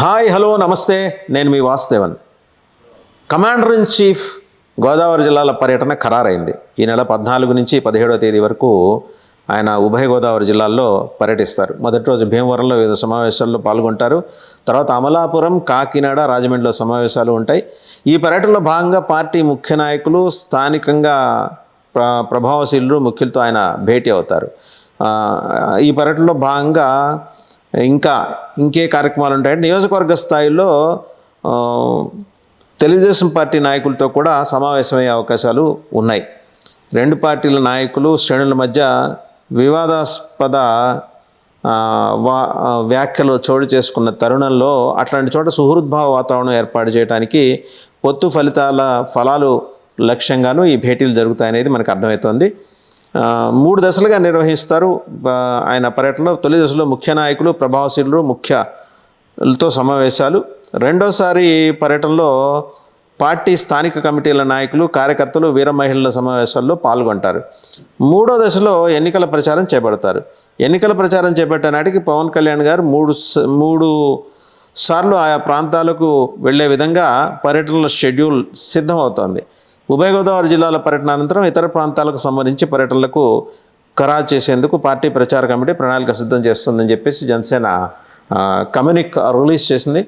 Hi hello నమస్తే. నేను మీ Vasudevan. Commander in chief Godavari జిల్లాల పర్యటన ఖరారైంది. ఈ నెల పద్నాలుగు నుంచి పదిహేడవ తేదీ వరకు ఆయన ఉభయ గోదావరి జిల్లాల్లో పర్యటిస్తారు. మొదటి రోజు భీమవరంలో వివిధ సమావేశాల్లో పాల్గొంటారు. తర్వాత అమలాపురం కాకినాడ రాజమండ్రిలో సమావేశాలు ఉంటాయి. ఈ పర్యటనలో భాగంగా పార్టీ ముఖ్య నాయకులు స్థానికంగా ప్ర ప్రభావశీలు ముఖ్యులతో ఆయన భేటీ అవుతారు. ఈ పర్యటనలో భాగంగా ఇంకా ఇంకే కార్యక్రమాలు ఉంటాయంటే నియోజకవర్గ స్థాయిలో తెలుగుదేశం పార్టీ నాయకులతో కూడా సమావేశమయ్యే అవకాశాలు ఉన్నాయి. రెండు పార్టీల నాయకులు శ్రేణుల మధ్య వివాదాస్పద వా వ్యాఖ్యలు చోటు చేసుకున్న తరుణంలో అట్లాంటి చోట సుహృద్భావ వాతావరణం ఏర్పాటు చేయడానికి పొత్తు ఫలితాల ఫలాలు లక్ష్యంగాను ఈ భేటీలు జరుగుతాయనేది మనకు అర్థమవుతోంది. మూడు దశలుగా నిర్వహిస్తారు. ఆయన పర్యటనలో తొలి దశలో ముఖ్య నాయకులు ప్రభావశీలు ముఖ్యలతో సమావేశాలు. రెండోసారి పర్యటనలో పార్టీ స్థానిక కమిటీల నాయకులు కార్యకర్తలు వీర మహిళల సమావేశాల్లో పాల్గొంటారు. మూడో దశలో ఎన్నికల ప్రచారం చేపడతారు. ఎన్నికల ప్రచారం చేపట్టే నాటికి పవన్ కళ్యాణ్ గారు మూడు స- మూడు సార్లు ఆయా ప్రాంతాలకు వెళ్ళే విధంగా పర్యటనల షెడ్యూల్ సిద్ధమవుతోంది. ఉభయ గోదావరి జిల్లాల పర్యటన అనంతరం ఇతర ప్రాంతాలకు సంబంధించి పర్యటనలకు ఖరారు చేసేందుకు పార్టీ ప్రచార కమిటీ ప్రణాళిక సిద్ధం చేస్తుందని చెప్పేసి జనసేన కమ్యూనిక్ రిలీజ్ చేసింది.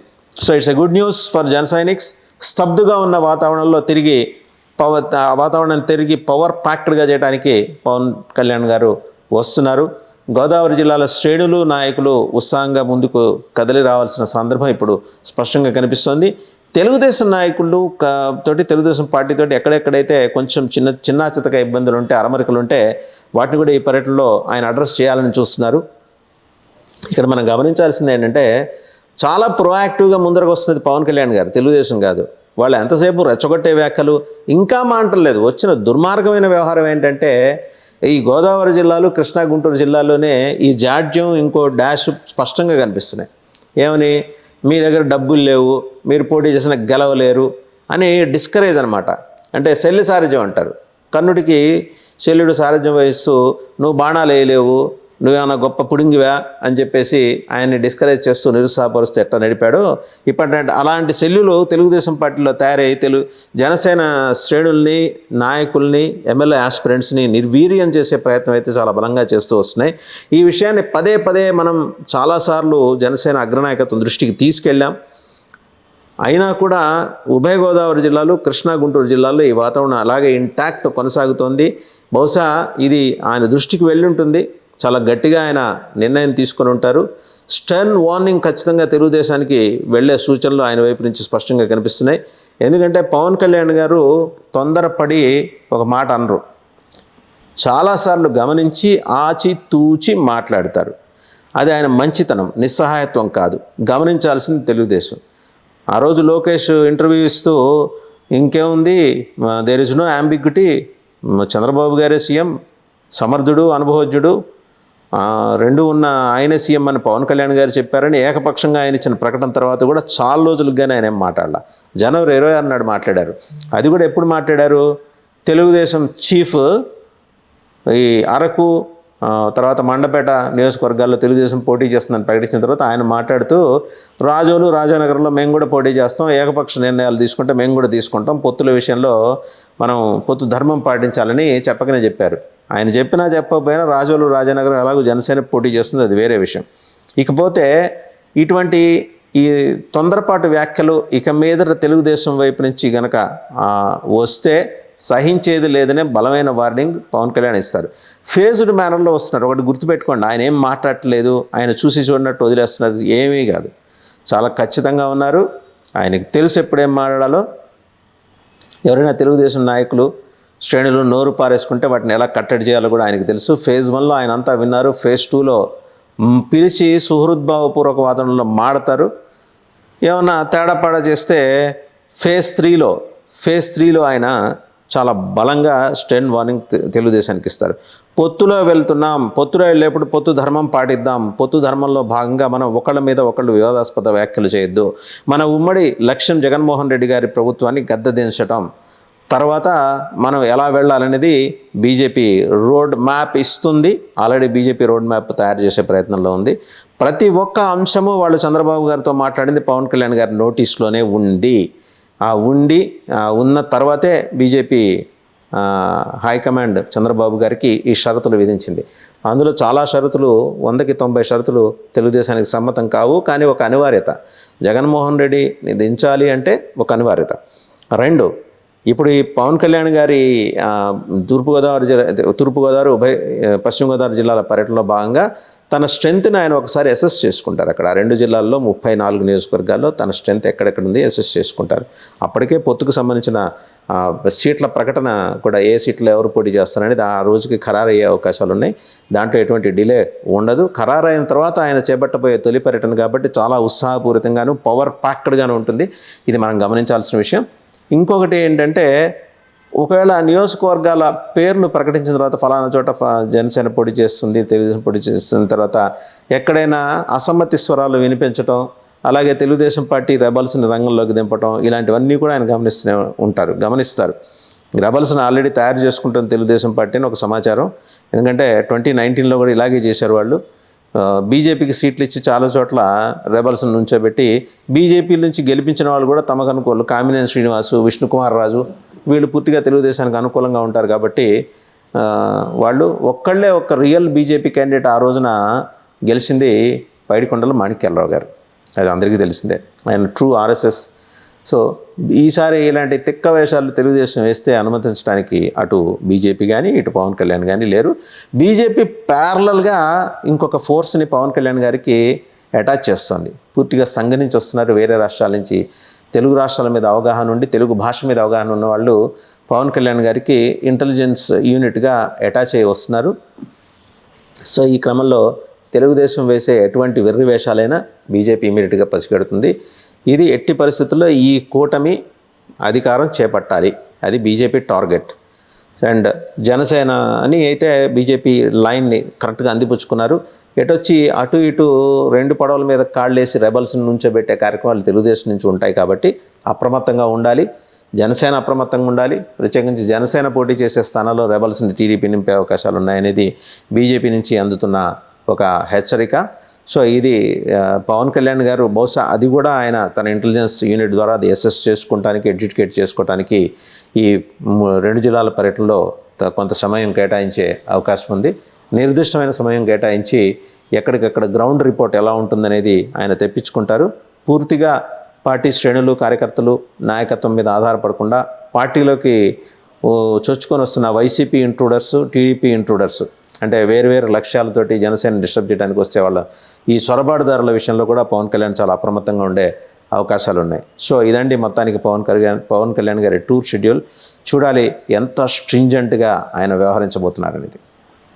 So it's a good news for Janasainiks స్తబ్దుగా ఉన్న వాతావరణంలో తిరిగి పవర్ వాతావరణం తిరిగి పవర్ ప్యాక్డ్గా చేయడానికి పవన్ కళ్యాణ్ గారు వస్తున్నారు. గోదావరి జిల్లాల శ్రేణులు నాయకులు ఉత్సాహంగా ముందుకు కదిలి రావాల్సిన సందర్భం ఇప్పుడు స్పష్టంగా కనిపిస్తోంది. తెలుగుదేశం నాయకులు తోటి తెలుగుదేశం పార్టీ తోటి ఎక్కడెక్కడైతే కొంచెం చిన్న చిన్న చితక ఇబ్బందులు ఉంటే అరమరికలు ఉంటే వాటిని కూడా ఈ పర్యటనలో ఆయన అడ్రస్ చేయాలని చూస్తున్నారు. ఇక్కడ మనం గమనించాల్సింది ఏంటంటే చాలా ప్రొయాక్టివ్గా ముందరకు వస్తున్నది పవన్ కళ్యాణ్ గారు తెలుగుదేశం కాదు. వాళ్ళు ఎంతసేపు రెచ్చగొట్టే వ్యాఖ్యలు ఇంకా మాంటలేదు వచ్చిన దుర్మార్గమైన వ్యవహారం ఏంటంటే ఈ గోదావరి జిల్లాలు కృష్ణా గుంటూరు జిల్లాలోనే ఈ జాడ్యం ఇంకో డాష్ స్పష్టంగా కనిపిస్తున్నాయి. ఏమని? మీ దగ్గర డబ్బులు లేవు మీరు పోటీ చేసిన గెలవలేరు అని డిస్కరేజ్ అనమాట అంటే శల్య సారథ్యం అంటారు. కర్ణుడికి శల్యుడు సారథ్యం వహిస్తూ నువ్వు బాణాలు వేయలేవు నువ్వేమన్నా గొప్ప పుడింగివా అని చెప్పేసి ఆయన్ని డిస్కరేజ్ చేస్తూ నిరుత్సాహపరుస్తూ ఎట్లా నడిపాడో ఇప్పటి అలాంటి శల్యులు తెలుగుదేశం పార్టీలో తయారై తెలుగు జనసేన శ్రేణుల్ని నాయకుల్ని ఎమ్మెల్యే ఆస్పిరెంట్స్ని నిర్వీర్యం చేసే ప్రయత్నం అయితే చాలా బలంగా చేస్తూ వస్తున్నాయి. ఈ విషయాన్ని పదే పదే మనం చాలాసార్లు జనసేన అగ్రనాయకత్వం దృష్టికి తీసుకెళ్ళాం. అయినా కూడా ఉభయ గోదావరి జిల్లాలు కృష్ణా గుంటూరు జిల్లాల్లో ఈ వాతావరణం అలాగే ఇంటాక్ట్ కొనసాగుతోంది. బహుశా ఇది ఆయన దృష్టికి వెళ్ళి ఉంటుంది. చాలా గట్టిగా ఆయన నిర్ణయం తీసుకొని ఉంటారు. స్టర్న్ వార్నింగ్ ఖచ్చితంగా తెలుగుదేశానికి వెళ్ళే సూచనలు ఆయన వైపు నుంచి స్పష్టంగా కనిపిస్తున్నాయి. ఎందుకంటే పవన్ కళ్యాణ్ గారు తొందరపడి ఒక మాట అనరు. చాలాసార్లు గమనించి ఆచి తూచి మాట్లాడతారు. అది ఆయన మంచితనం నిస్సహాయత్వం కాదు. గమనించాల్సింది తెలుగుదేశం. ఆ రోజు లోకేష్ ఇంటర్వ్యూ ఇస్తూ ఇంకేముంది? There is no ambiguity Chandrababu గారే సీఎం. సమర్థుడు అనుభవజ్ఞుడు. రెండు ఉన్న ఆయన సీఎం అని పవన్ కళ్యాణ్ గారు చెప్పారని ఏకపక్షంగా ఆయన ఇచ్చిన ప్రకటన తర్వాత కూడా చాలా రోజులుగానే ఆయన ఏం మాట్లాడాల. జనవరి ఇరవై ఆరు నాడు మాట్లాడారు. అది కూడా ఎప్పుడు మాట్లాడారు? తెలుగుదేశం చీఫ్ ఈ అరకు తర్వాత మండపేట నియోజకవర్గాల్లో తెలుగుదేశం పోటీ చేస్తుందని ప్రకటించిన తర్వాత ఆయన మాట్లాడుతూ రాజోలు రాజానగరంలో మేము కూడా పోటీ చేస్తాం ఏకపక్ష నిర్ణయాలు తీసుకుంటే మేము కూడా తీసుకుంటాం పొత్తుల విషయంలో మనం పొత్తు ధర్మం పాటించాలని చెప్పకనే చెప్పారు. ఆయన చెప్పినా చెప్పకపోయినా రాజోలు రాజానగరం ఎలాగో జనసేన పోటీ చేస్తుంది అది వేరే విషయం. ఇకపోతే ఇటువంటి ఈ తొందరపాటు వ్యాఖ్యలు ఇక మీద తెలుగుదేశం వైపు నుంచి గనక వస్తే సహించేది లేదనే బలమైన వార్నింగ్ పవన్ కళ్యాణ్ ఇస్తారు. ఫేజ్డ్ మేనర్లో వస్తున్నారు. ఒకటి గుర్తుపెట్టుకోండి ఆయన ఏం మాట్లాడట్లేదు ఆయన చూసి చూడనట్టు వదిలేస్తున్నారు ఏమీ కాదు. చాలా ఖచ్చితంగా ఉన్నారు. ఆయనకి తెలుసు ఎప్పుడేం మాట్లాడాలో. ఎవరైనా తెలుగుదేశం నాయకులు శ్రేణులు నోరు పారేసుకుంటే వాటిని ఎలా కట్టడి చేయాలో కూడా ఆయనకు తెలుసు. ఫేజ్ వన్లో ఆయన అంతా విన్నారు. ఫేజ్ టూలో పిలిచి సుహృద్భావపూర్వక వాతావరణంలో మాడతారు. ఏమన్నా తేడాపాడా చేస్తే ఫేజ్ త్రీలో ఫేజ్ త్రీలో ఆయన చాలా బలంగా స్టెన్ వార్నింగ్ తెలుగుదేశానికి ఇస్తారు. పొత్తులో వెళ్తున్నాం. పొత్తులో వెళ్ళేప్పుడు పొత్తు ధర్మం పాటిద్దాం. పొత్తు ధర్మంలో భాగంగా మనం ఒకళ్ళ మీద ఒకళ్ళు వివాదాస్పద వ్యాఖ్యలు చేయొద్దు. మన ఉమ్మడి లక్ష్యం జగన్మోహన్ రెడ్డి గారి ప్రభుత్వాన్ని గద్దెదించటం తర్వాత మనం ఎలా వెళ్ళాలనేది బీజేపీ రోడ్ మ్యాప్ ఇస్తుంది. ఆల్రెడీ బీజేపీ రోడ్ మ్యాప్ తయారు చేసే ప్రయత్నంలో ఉంది. ప్రతి ఒక్క అంశము వాళ్ళు చంద్రబాబు గారితో మాట్లాడింది పవన్ కళ్యాణ్ గారి నోటీస్లోనే ఉంది. ఆ ఉండి ఉన్న తర్వాతే బీజేపీ హైకమాండ్ చంద్రబాబు గారికి ఈ షరతులు విధించింది. అందులో చాలా షరతులు వందకి తొంభై షరతులు తెలుగుదేశానికి సమ్మతం కావు కానీ ఒక అనివార్యత. జగన్మోహన్ రెడ్డిని దించాలి అంటే ఒక అనివార్యత. రెండు ఇప్పుడు ఈ పవన్ కళ్యాణ్ గారి తూర్పుగోదావరి జిల్లా తూర్పుగోదావరి ఉభయ పశ్చిమ గోదావరి జిల్లాల పర్యటనలో భాగంగా తన స్ట్రెంత్ని ఆయన ఒకసారి అసెస్ చేసుకుంటారు. అక్కడ రెండు జిల్లాల్లో ముప్పై నాలుగు నియోజకవర్గాల్లో తన స్ట్రెంత్ ఎక్కడెక్కడ ఉంది అసెస్ చేసుకుంటారు. అప్పటికే పొత్తుకు సంబంధించిన సీట్ల ప్రకటన కూడా ఏ సీట్లు ఎవరు పోటీ చేస్తారనేది ఆ రోజుకి ఖరారయ్యే అవకాశాలు ఉన్నాయి దాంట్లో ఎటువంటి డిలే ఉండదు. ఖరారైన తర్వాత ఆయన చేపట్టబోయే తొలి పర్యటన కాబట్టి చాలా ఉత్సాహపూరితంగాను పవర్ ప్యాక్డ్గాను ఉంటుంది. ఇది మనం గమనించాల్సిన విషయం. ఇంకొకటి ఏంటంటే ఒకవేళ నియోజకవర్గాల పేర్లు ప్రకటించిన తర్వాత ఫలానా చోట ఫ- జనసేన పొడి చేస్తుంది తెలుగుదేశం పొడి చేస్తున్న తర్వాత ఎక్కడైనా అసమ్మతి స్వరాలు వినిపించటం అలాగే తెలుగుదేశం పార్టీ రెబల్స్ని రంగంలోకి దింపటం ఇలాంటివన్నీ కూడా ఆయన గమనిస్తూనే ఉంటారు గమనిస్తారు. రెబల్స్ని ఆల్రెడీ తయారు చేసుకుంటుంది తెలుగుదేశం పార్టీని ఒక సమాచారం. ఎందుకంటే ట్వంటీ నైన్టీన్లో కూడా ఇలాగే చేశారు వాళ్ళు. బీజేపీకి సీట్లు ఇచ్చి చాలా చోట్ల రెబల్స్ నుంచోబెట్టి బీజేపీ నుంచి గెలిపించిన వాళ్ళు కూడా తమకు అనుకూలం. కామినేని శ్రీనివాసు విష్ణుకుమార్ రాజు వీళ్ళు పూర్తిగా తెలుగుదేశానికి అనుకూలంగా ఉంటారు కాబట్టి వాళ్ళు ఒక్కళ్ళే ఒక్క రియల్ బీజేపీ క్యాండిడేట్ ఆ రోజున గెలిచింది పైడికొండల మాణిక్యాలరావు గారు. అది అందరికీ తెలిసిందే. ఆయన ట్రూ ఆర్ఎస్ఎస్ సో ఈసారి ఇలాంటి తిక్క వేషాలు తెలుగుదేశం వేస్తే అనుమతించడానికి అటు బీజేపీ కానీ ఇటు పవన్ కళ్యాణ్ కానీ లేరు. బీజేపీ ప్యారలల్గా ఇంకొక ఫోర్స్ని పవన్ కళ్యాణ్ గారికి అటాచ్ చేస్తుంది. పూర్తిగా సంఘ నుంచి వస్తున్నారు. వేరే రాష్ట్రాల నుంచి తెలుగు రాష్ట్రాల మీద అవగాహన ఉండి తెలుగు భాష మీద అవగాహన ఉన్న వాళ్ళు పవన్ కళ్యాణ్ గారికి ఇంటెలిజెన్స్ యూనిట్గా అటాచ్ అయ్యి వస్తున్నారు. సో ఈ క్రమంలో తెలుగుదేశం వేసే ఎటువంటి వెర్రి వేషాలైనా బీజేపీ ఇమీడియట్గా పసిగెడుతుంది. ఇది ఎట్టి పరిస్థితుల్లో ఈ కూటమి అధికారం చేపట్టాలి. అది బీజేపీ టార్గెట్. అండ్ జనసేన అని అయితే బీజేపీ లైన్ని కరెక్ట్గా అందిపుచ్చుకున్నారు. ఎటొచ్చి అటు ఇటు రెండు పడవల మీద కాళ్ళేసి రెబల్స్ని నుంచోబెట్టే కార్యక్రమాలు తెలుగుదేశం నుంచి ఉంటాయి కాబట్టి అప్రమత్తంగా ఉండాలి. జనసేన అప్రమత్తంగా ఉండాలి. ప్రత్యేకించి జనసేన పోటీ చేసే స్థానాల్లో రెబల్స్ని టీడీపీ నింపే అవకాశాలు ఉన్నాయనేది బీజేపీ నుంచి అందుతున్న ఒక హెచ్చరిక. సో ఇది పవన్ కళ్యాణ్ గారు బహుశా అది కూడా ఆయన తన ఇంటెలిజెన్స్ యూనిట్ ద్వారా అది అసెస్ చేసుకోవడానికి ఎడ్యుకేట్ చేసుకోవడానికి ఈ రెండు జిల్లాల పర్యటనలో త- కొంత సమయం కేటాయించే అవకాశం ఉంది. నిర్దిష్టమైన సమయం కేటాయించి ఎక్కడికక్కడ గ్రౌండ్ రిపోర్ట్ ఎలా ఉంటుందనేది ఆయన తెప్పించుకుంటారు. పూర్తిగా పార్టీ శ్రేణులు కార్యకర్తలు నాయకత్వం మీద ఆధారపడకుండా పార్టీలోకి చొచ్చుకొని వస్తున్న వైసీపీ ఇంట్రూడర్స్ టీడీపీ ఇంట్రూడర్స్ అంటే వేరు వేరు లక్ష్యాలతోటి జనసేన డిస్టర్బ్ చేయడానికి వచ్చేవాళ్ళ ఈ చొరబాటుదారుల విషయంలో కూడా పవన్ కళ్యాణ్ చాలా అప్రమత్తంగా ఉండే అవకాశాలు ఉన్నాయి. సో ఇదండి మొత్తానికి పవన్ కళ్యాణ్ పవన్ కళ్యాణ్ గారి టూర్ షెడ్యూల్ చూడాలి ఎంత స్ట్రింజెంట్గా ఆయన వ్యవహరించబోతున్నారనేది.